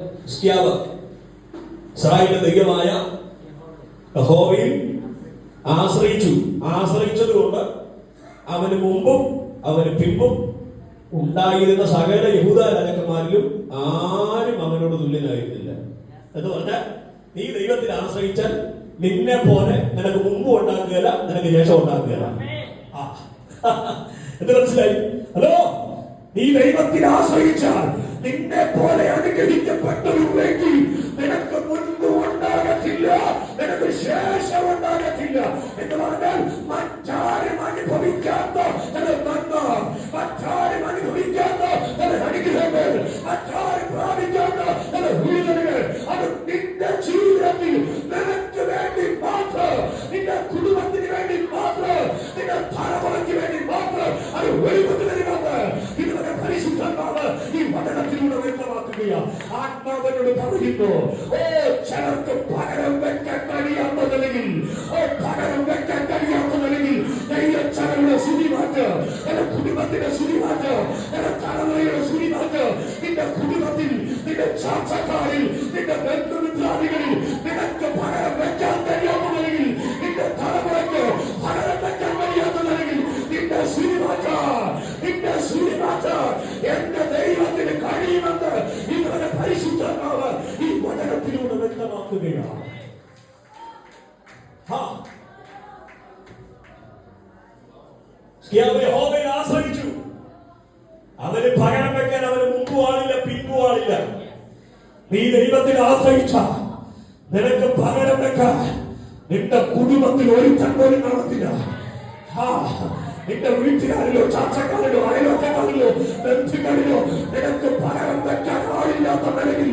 ഹിസ്കിയാവ് ഇസ്രായേലിന്റെ ദൈവമായ യഹോവയിൽ ആശ്രയിച്ചു. ആശ്രയിച്ചതുകൊണ്ട് അവന് മുമ്പും അവന് പിമ്പും ഉണ്ടായിരുന്ന സകല യഹൂദ രാജാക്കന്മാരിലും ആരും അവനോട് തുല്യനായിരുന്നില്ല. എന്ന് പറഞ്ഞാൽ നീ ദൈവത്തിൽ ആശ്രയിച്ചാൽ നിന്നെ പോലെ നിനക്ക് മുമ്പ് ഉണ്ടാക്കുകയില്ല നിനക്ക് ശേഷം ഉണ്ടാക്കുകയില്ല. എന്ത് മനസ്സിലായി? ഹലോ? നീ ദൈവത്തിൽ ആശ്രയിച്ചാൽ നിന്നെ പോലെ അനുഗ്രഹിക്കപ്പെട്ട ഒരു വ്യക്തി നിനക്ക് മുൻപ് ഉണ്ടാകത്തില്ല നിനക്ക് ശേഷം ഉണ്ടാകത്തില്ല എന്ന് പറഞ്ഞാൽ മറ്റാരും അനുഭവിക്കാത്ത നന്മ മറ്റാരും അനുഭവിക്കാത്ത അനുഗ്രഹങ്ങൾ മറ്റാരും പ്രാപിക്കാത്ത വീടുകൾ അത് നിന്റെ ജീവിതത്തിൽ നിനക്ക് വേണ്ടി മാത്രം നിന്റെ കുടുംബത്തിന് വേണ്ടി മാത്രം നിന്റെ തലമുറയ്ക്ക് വേണ്ടി മാത്രം അത് വെളിപ്പെട്ട് വ്യക്തമാക്കുകയാണ് ആത്മാവിനോട് പറയുന്നു ഓ ചിലർക്ക് പകരം വെക്കാൻ കഴിയാത്ത നിലയിൽ ഓ പകരം വെക്കാൻ കഴിയാത്ത നിലയിൽ ദൈവച്ചകളുടെ സുതി മാറ്റ് എന്റെ കുടുംബത്തിന്റെ സുതി മാറ്റ് എന്റെ തലമുറയുടെ സുതി മാറ്റ് നിന്റെ കുടുംബത്തിൽ നിന്റെ ചാച്ചക്കാരിൽ നിന്റെ ബന്ധുമിത്രാദികളിൽ നിനക്ക് പകരം വെക്കാൻ കഴിയാത്ത നിന്റെ തലമുറയ്ക്ക് പകരം വെക്കാൻ കഴിയാത്ത നിലയിൽ നിന്റെ സുതി മാറ്റ നിന്റെ സുതി മാറ്റ എന്റെ വ്യക്തമാക്കുകയാണ് യഹോവയിൽ ആശ്രയിച്ചു അവന് പകരം വെക്കാൻ അവന് മുമ്പും ആളില്ല നീ ദൈവത്തിൽ ആശ്രയിച്ച നിനക്ക് പകരം വെക്കാൻ നിന്റെ കുടുംബത്തിൽ ഒരു പോലും കാണത്തില്ല. നിന്റെ വീട്ടുകാരിലോ ചാച്ചക്കാരിലോ അയലോക്കാരിലോ ബന്ധുക്കളിലോ നിനക്ക് പകരം വെക്കാൻ ആളില്ലാത്ത നിലയിൽ